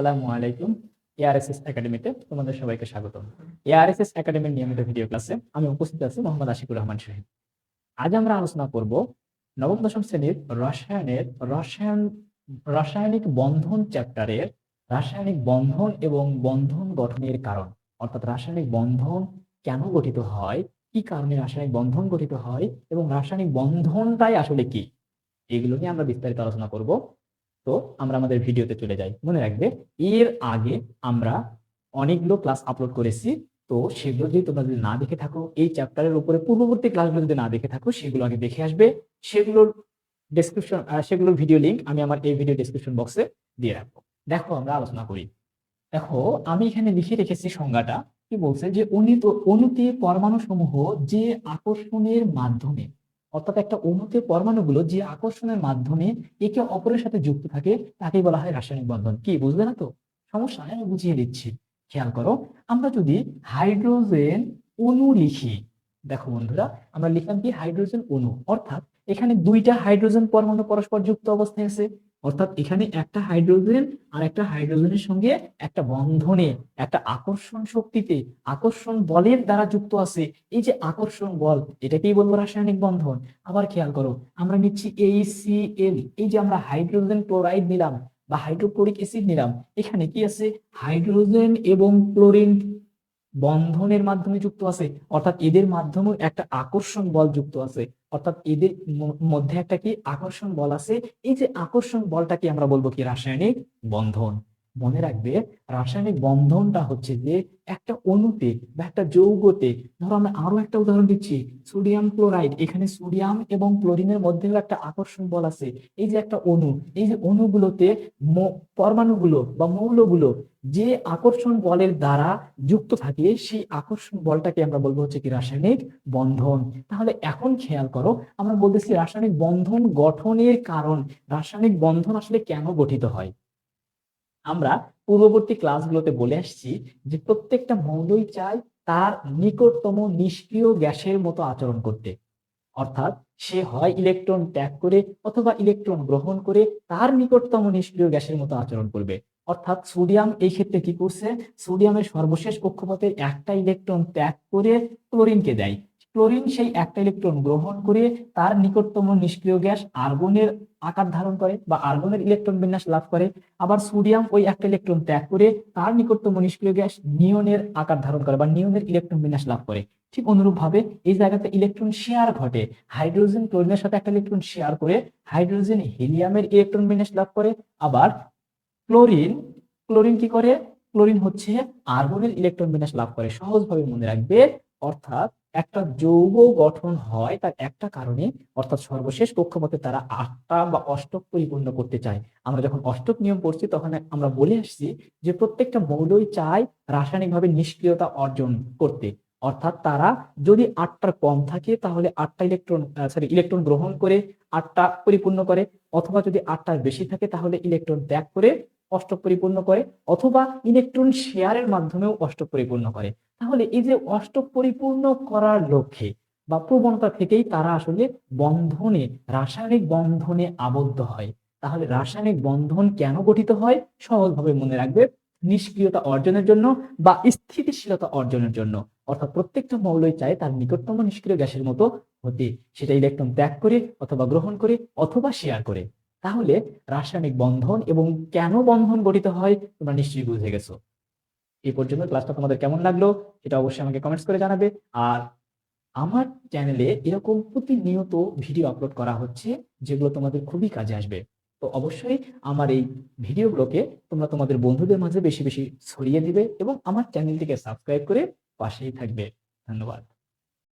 আসসালামু আলাইকুম এআরএসএস একাডেমিতে তোমাদের সবাইকে স্বাগত এআরএসএস একাডেমির নিয়মিত ভিডিও ক্লাসে আমি উপস্থিত আছি মোহাম্মদ আশিকুর রহমান শহীদ আজ আমরা আলোচনা করব নবম দশম শ্রেণির রসায়নের রসায়ন, রাসায়নিক বন্ধন চ্যাপ্টারের রাসায়নিক বন্ধন এবং বন্ধন গঠনের কারণ। অর্থাৎ রাসায়নিক বন্ধন কেন গঠিত হয়, কি কারণে রাসায়নিক বন্ধন গঠিত হয় এবং রাসায়নিক বন্ধনটাই আসলে কি? এগুলো নিয়ে আমরা বিস্তারিত আলোচনা করব। তো আমরা আমাদের ভিডিওতে চলে যাই। মনে রাখবে, এর আগে আমরা অনেকগুলো ক্লাস আপলোড করেছি, তো সেগুলো যদি তোমরা যদি না দেখে থাকো, এই চ্যাপ্টারের উপরে পূর্ববর্তী ক্লাসগুলো যদি না দেখে থাকো, সেগুলো আগে দেখে আসবে। সেগুলোর ডেসক্রিপশন সেগুলোর ভিডিও লিংক আমি আমার এই ভিডিও ডেসক্রিপশন বক্সে দিয়ে রাখব। দেখো, আমরা আলোচনা করি। দেখো, আমি এখানে লিখে রেখেছি সংজ্ঞাটা, কি বলছে যে অণুতে পরমাণু সমূহ যে আকর্ষণের মাধ্যমে অর্থাৎ একটা অণুতে পরমাণুগুলো যে আকর্ষণের মাধ্যমে একে অপরের সাথে যুক্ত থাকে, তাকেই বলা হয় রাসায়নিক বন্ধন। কি বুঝবে না তো? সমস্যা, আমি বুঝিয়ে দিচ্ছি। খেয়াল করো, আমরা যদি হাইড্রোজেন অণু লিখি, দেখো বন্ধুরা, আমরা লিখলাম কি, হাইড্রোজেন অণু। অর্থাৎ এখানে দুইটা হাইড্রোজেন পরমাণু পরস্পর যুক্ত অবস্থায় আছে। অর্থাৎ এখানে একটা হাইড্রোজেন আর একটা হাইড্রোজেনের সঙ্গে একটা বন্ধনে, একটা আকর্ষণ শক্তিতে, আকর্ষণ বলের দ্বারা যুক্ত আছে। এই যে আকর্ষণ বল, এটাকেই বলব রাসায়নিক বন্ধন। আবার খেয়াল করো, আমরা নিচ্ছি এইচসিএল এই যে আমরা হাইড্রোজেন ক্লোরাইড নিলাম বা হাইড্রোক্লোরিক অ্যাসিড নিলাম, এখানে কি আছে? হাইড্রোজেন এবং ক্লোরিন বন্ধনের মাধ্যমে যুক্ত আছে, অর্থাৎ এদের মাধ্যমে একটা আকর্ষণ বল যুক্ত আছে, অর্থাৎ এদের মধ্যে একটা কি আকর্ষণ বল আছে, এই যে আকর্ষণ বলটাকে আমরা বলব কি রাসায়নিক বন্ধন। মনে রাখবে, রাসায়নিক বন্ধনটা হচ্ছে যে একটা অণুতে বা একটা যৌগতে, ধরো আমরা আরও একটা উদাহরণ দিচ্ছি, সোডিয়াম ক্লোরাইড, এখানে সোডিয়াম এবং ক্লোরিনের মধ্যেও একটা আকর্ষণ বল আছে। এই যে একটা অণু, এই যে অণুগুলোতে পরমাণুগুলো বা মৌলগুলো, যে আকর্ষণ বলের দ্বারা যুক্ত থাকে, সেই আকর্ষণ বলটাকে আমরা বলব হচ্ছে কি রাসায়নিক বন্ধন। তাহলে এখন খেয়াল করো, আমরা বলতেছি রাসায়নিক বন্ধন গঠনের কারণ, রাসায়নিক বন্ধন আসলে কেন গঠিত হয়? আমরা পূর্ববর্তী ক্লাসগুলোতে বলে আসছি যে প্রত্যেকটা মৌলই চায় তার নিকটতম নিষ্ক্রিয় গ্যাসের মতো আচরণ করতে। অর্থাৎ সে হয় ইলেকট্রন ত্যাগ করে অথবা ইলেকট্রন গ্রহণ করে তার নিকটতম নিষ্ক্রিয় গ্যাসের মতো আচরণ করবে। অর্থাৎ সোডিয়াম এই ক্ষেত্রে কি করছে? সোডিয়ামের সর্বশেষ কক্ষপথে একটা ইলেকট্রন ত্যাগ করে ক্লোরিনকে দেয়। ক্লোরিন সেই একটা ইলেকট্রন গ্রহণ করে তার নিকটতম নিষ্ক্রিয় গ্যাস আর্গনের আকার ধারণ করে বা আর্গনের ইলেকট্রন বিন্যাস লাভ করে। আবার সোডিয়াম ওই একটা ইলেকট্রন ত্যাগ করে তার নিকটতম নিষ্ক্রিয় গ্যাস নিয়নের আকার ধারণ করে বা নিয়নের ইলেকট্রন বিন্যাস লাভ করে। ঠিক অনুরূপ ভাবে এই জায়গাতে ইলেকট্রন শেয়ার ঘটে। হাইড্রোজেন ক্লোরিনের সাথে একটা ইলেকট্রন শেয়ার করে হাইড্রোজেন হিলিয়ামের ইলেকট্রন বিন্যাস লাভ করে। আবার ক্লোরিন ক্লোরিন কি করে? ক্লোরিন হচ্ছে আর্গনের ইলেকট্রন বিন্যাস লাভ করে। সহজভাবে মনে রাখবে, অর্থাৎ একটা যৌগ গঠন হয় তার একটা কারণে, অর্থাৎ সর্বশেষ কক্ষপথে তারা আটটা বা অষ্টক পরিপূর্ণ করতে চায়। আমরা যখন অষ্টক নিয়ম পড়ছি, তখন আমরা বলে আসছি যে প্রত্যেকটা মৌলই চায় রাসায়নিকভাবে নিষ্ক্রিয়তা অর্জন করতে। অর্থাৎ তারা যদি আটটার কম থাকে, তাহলে আটটা ইলেকট্রন সরি ইলেকট্রন গ্রহণ করে আটটা পরিপূর্ণ করে, অথবা যদি আটটার বেশি থাকে, তাহলে ইলেকট্রন ত্যাগ করে অষ্টক পরিপূর্ণ করে অথবা ইলেকট্রন শেয়ারের মাধ্যমেও অষ্টক পরিপূর্ণ করে। তাহলে এই যে অষ্টক পরিপূর্ণ করার লক্ষ্যে বা প্রবণতা থেকেই তারা আসলে বন্ধনে, রাসায়নিক বন্ধনে আবদ্ধ হয়। তাহলে রাসায়নিক বন্ধন কেন গঠিত হয়? সহজভাবে মনে রাখবে নিষ্ক্রিয়তা অর্জনের জন্য বা স্থিতিশীলতা অর্জনের জন্য। অর্থাৎ প্রত্যেকটা মৌলই চায় তার নিকটতম নিষ্ক্রিয় গ্যাসের মতো হতে। সেটা ইলেকট্রন ত্যাগ করে অথবা গ্রহণ করে অথবা শেয়ার করে। তাহলে রাসায়নিক বন্ধন এবং কেন বন্ধন গঠিত হয়, তোমরা নিশ্চয়ই বুঝে গেছো। এই পর্যন্ত ক্লাসটা তোমাদের কেমন লাগল এটা অবশ্যই আমাকে কমেন্টস করে জানাবে। আর আমার চ্যানেলে এরকম প্রতিনিয়ত ভিডিও আপলোড করা হচ্ছে, যেগুলো তোমাদের খুবই কাজে আসবে। তো অবশ্যই আমার এই ভিডিওগুলোকে তোমরা তোমাদের বন্ধুদের মাঝে বেশি বেশি ছড়িয়ে দিবে এবং আমার চ্যানেলটিকে সাবস্ক্রাইব করে পাশেই থাকবে। ধন্যবাদ।